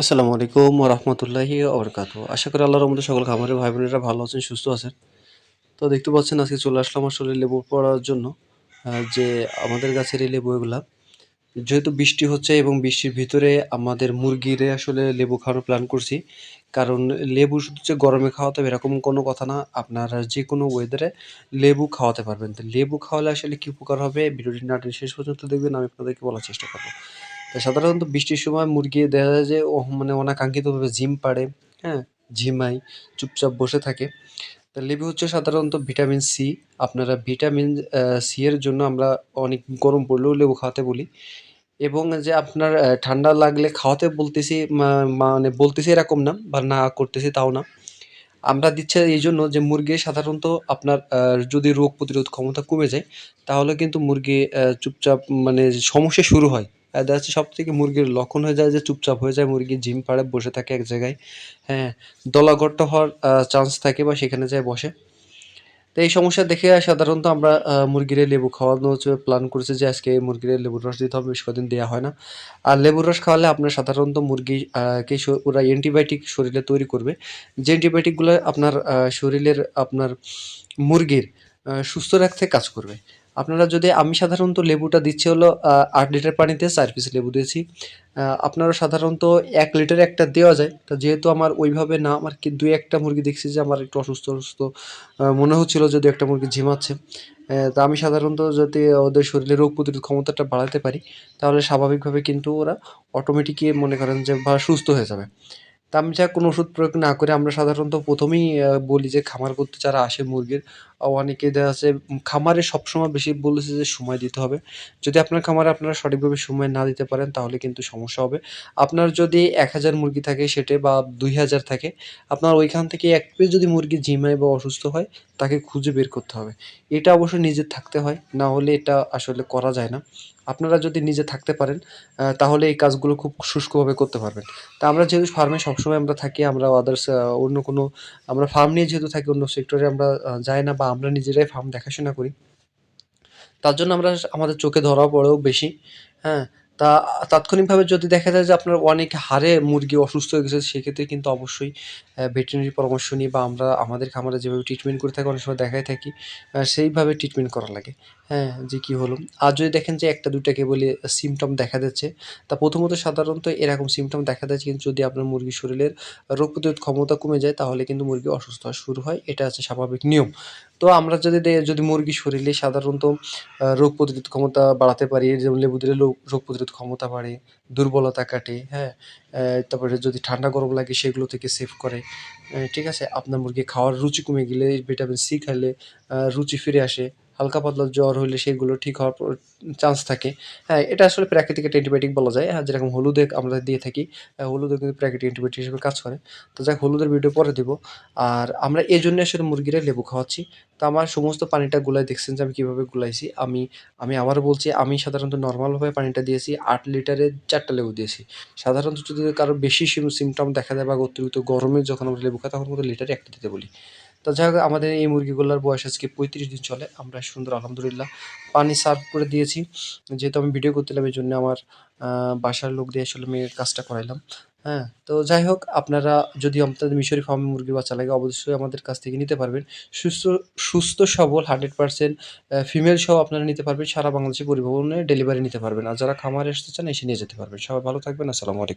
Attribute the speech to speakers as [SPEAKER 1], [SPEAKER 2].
[SPEAKER 1] আসসালামু আলাইকুম রহমতুল্লাহি আবরকাত আশা করি আল্লাহর মধ্যে সকল খামারের ভাই বোনেরা ভালো আছেন, সুস্থ আছেন। তো দেখতে পাচ্ছেন আজকে চলে আসলাম আসলে লেবু পড়ার জন্য যে আমাদের গাছের এই লেবু এগুলা। যেহেতু বৃষ্টি হচ্ছে এবং বৃষ্টির ভিতরে আমাদের মুরগিরে আসলে লেবু খাওয়ানোর প্ল্যান করছি। কারণ লেবু শুধু যে গরমে খাওয়াতে হবে এরকম কোনো কথা না, আপনারা যে কোনো ওয়েদারে লেবু খাওয়াতে পারবেন। তো লেবু খাওয়ালে আসলে কি উপকার হবে? ভিডিওটি নাটেন শেষ পর্যন্ত দেখবেন, আমি আপনাদেরকে বলার চেষ্টা করব। তো সাধারণত বৃষ্টির সময় মুরগি দেখা যায় যে ও মানে অনাকাঙ্ক্ষিতভাবে ঝিম পাড়ে হ্যাঁ ঝিমায়, চুপচাপ বসে থাকে। তো লেবু হচ্ছে সাধারণত ভিটামিন সি। আপনারা ভিটামিন সি এর জন্য আমরা অনেক গরম পড়লেও লেবু খাওয়াতে বলি। এবং যে আপনার ঠান্ডা লাগলে খাওয়াতে বলতেছি মানে বলতেছি এরকম না, বা না করতেছি তাও না। আমরা দিচ্ছি এই জন্য যে মুরগি সাধারণত আপনার যদি রোগ প্রতিরোধ ক্ষমতা কমে যায়, তাহলে কিন্তু মুরগি চুপচাপ মানে সমস্যা শুরু হয়। দেখা যাচ্ছে সব থেকে মুরগির লক্ষণ হয়ে যায় যে চুপচাপ হয়ে যায় মুরগি জিম পাড়ে বসে থাকে এক জায়গায়। হ্যাঁ দলাগট্ট হওয়ার চান্স থাকে বা সেখানে যায় বসে। তো এই সমস্যা দেখে সাধারণত আমরা মুরগিরে লেবু খাওয়ানো প্ল্যান করেছি যে আজকে মুরগিরে লেবুর রস দিতে হবে বেশ কদিন দেওয়া হয় না। আর লেবুর রস খাওয়ালে আপনার সাধারণত মুরগি আহ, কে ওরা অ্যান্টিবায়োটিক শরীরে তৈরি করবে। যে অ্যান্টিবায়োটিকগুলো আপনার শরীরের আপনার মুরগির সুস্থ রাখতে কাজ করবে। আপনারা যদি, আমি সাধারণত লেবুটা দিচ্ছি হলো আট লিটার পানিতে, চার পিস লেবু দিয়েছি। আপনারা সাধারণত এক লিটার একটা দেওয়া যায়, তো যেহেতু আমার ওইভাবে না, আমার কি দুই একটা মুরগি দেখছি যে আমার একটু অসুস্থ অসুস্থ মনে হচ্ছিল যদি একটা মুরগি ঝিমাচ্ছে। তা আমি সাধারণত যদি ওদের শরীরে রোগ প্রতিরোধ ক্ষমতাটা বাড়াতে পারি, তাহলে স্বাভাবিকভাবে কিন্তু ওরা অটোমেটিকই মনে করেন যে সুস্থ হয়ে যাবে। তা আমি যা কোনো ওষুধ প্রয়োগ না করে আমরা সাধারণত প্রথমেই বলি যে খামার করতে যারা আসে মুরগির অনেকে দেখা যাচ্ছে খামারে সবসময় বেশি বলেছে যে সময় দিতে হবে। যদি আপনার খামারে আপনারা সঠিকভাবে সময় না দিতে পারেন তাহলে কিন্তু সমস্যা হবে। আপনার যদি এক হাজার মুরগি থাকে সেটে বা দুই হাজার থাকে, আপনার ওইখান থেকে এক পিস যদি মুরগি ঝিমায় বা অসুস্থ হয়, তাকে খুঁজে বের করতে হবে। এটা অবশ্য নিজের থাকতে হয়, না হলে এটা আসলে করা যায় না। আপনারা যদি নিজে থাকতে পারেন তাহলে এই কাজগুলো খুব শুষ্কভাবে করতে পারবেন। তা আমরা যেহেতু ফার্মে সবসময় আমরা থাকি, আমরা আদার্স অন্য কোনো, আমরা ফার্ম নিয়ে যেহেতু থাকি, অন্য সেক্টরে আমরা যাই না বা আমরা নিজেরাই ফার্ম দেখাশোনা করি, তার জন্য আমরা আমাদের চোখে ধরা পড়েও বেশি হ্যাঁ? তা তাৎক্ষণিকভাবে যদি দেখা যায় যে আপনার অনেক হারে মুরগি অসুস্থ হয়ে গেছে, সেক্ষেত্রে কিন্তু অবশ্যই ভেটেরিনারি পরামর্শ নিয়ে বা আমরা আমাদের খামারে যেভাবে ট্রিটমেন্ট করে থাকি, অনেক সময় দেখাই থাকি সেইভাবে ট্রিটমেন্ট করা লাগে। হ্যাঁ যে কী হলো? আর যদি দেখেন যে একটা, দুইটা কেবল সিমটম দেখা যাচ্ছে, তা প্রথমত সাধারণত এরকম সিমটম দেখা যাচ্ছে কিন্তু যদি আপনার মুরগির শরীরের রোগ প্রতিরোধ ক্ষমতা কমে যায়, তাহলে কিন্তু মুরগি অসুস্থ শুরু হয়। এটা হচ্ছে স্বাভাবিক নিয়ম। তো আমরা যদি যদি মুরগি শরীরে সাধারণত রোগ প্রতিরোধ ক্ষমতা বাড়াতে পারি যেমন লেবু দিলে রোগ প্রতিরোধ ক্ষমতা বাড়ে, দুর্বলতা কাটে হ্যাঁ তারপরে যদি ঠান্ডা গরম লাগে সেগুলো থেকে সেভ করে ঠিক আছে? আপনার মুরগি খাওয়ার রুচি কমে গেলে, ভিটামিন সি খাইলে রুচি ফিরে আসে। হালকা পাতলা জ্বর হলে সেগুলো ঠিক হওয়ার চান্স থাকে। হ্যাঁ এটা আসলে প্রাকৃতিক অ্যান্টিবায়োটিক বলা যায়। হ্যাঁ যেরকম হলুদে আমরা দিয়ে থাকি আহ, হলুদও কিন্তু প্রাকৃতিক অ্যান্টিবায়োটিক হিসেবে কাজ করে। তো যাক হলুদের ভিডিও পরে দিব। আর আমরা এই জন্য আসলে মুরগিরা লেবু খাওয়াচ্ছি। তো আমার সমস্ত পানিটা গুলাই দেখছেন যে আমি কীভাবে গুলাইছি। আমি আমি আবারও বলছি আমি সাধারণত নর্মালভাবে পানিটা দিয়েছি আট লিটারে চারটা লেবু দিয়েছি। সাধারণত যদি কারও বেশি সিমটম দেখা যায় বা অতিরিক্ত গরমে যখন আমরা লেবু খাই তখন কিন্তু লিটারে একটা দিতে বলি। তো যাই হোক, আমাদের এই মুরগিগুলোর বয়স আজকে পঁয়ত্রিশ দিন চলে। আমরা সুন্দর, আলহামদুলিল্লাহ। পানি সার্ভ করে দিয়েছি। যেহেতু আমি ভিডিও করছিলাম, এই জন্য আমার বাসার লোক দিয়ে আসলে এই কাজটা করাইলাম। হ্যাঁ তো যাই হোক, আপনারা যদি আপনাদের মিশরি ফার্মে মুরগির বাচ্চা লাগে, অবশ্যই আমাদের কাছ থেকে নিতে পারবেন। সুস্থ সুস্থ, সবল, হান্ড্রেড পার্সেন্ট ফিমেল সহ আপনারা নিতে পারবেন। সারা বাংলাদেশে পরিবহনে ডেলিভারি নিতে পারবেন। আর যারা খামারে আসতে চান, এসে নিয়ে যেতে পারবেন। সবাই ভালো থাকবেন। আসসালামু আলাইকুম।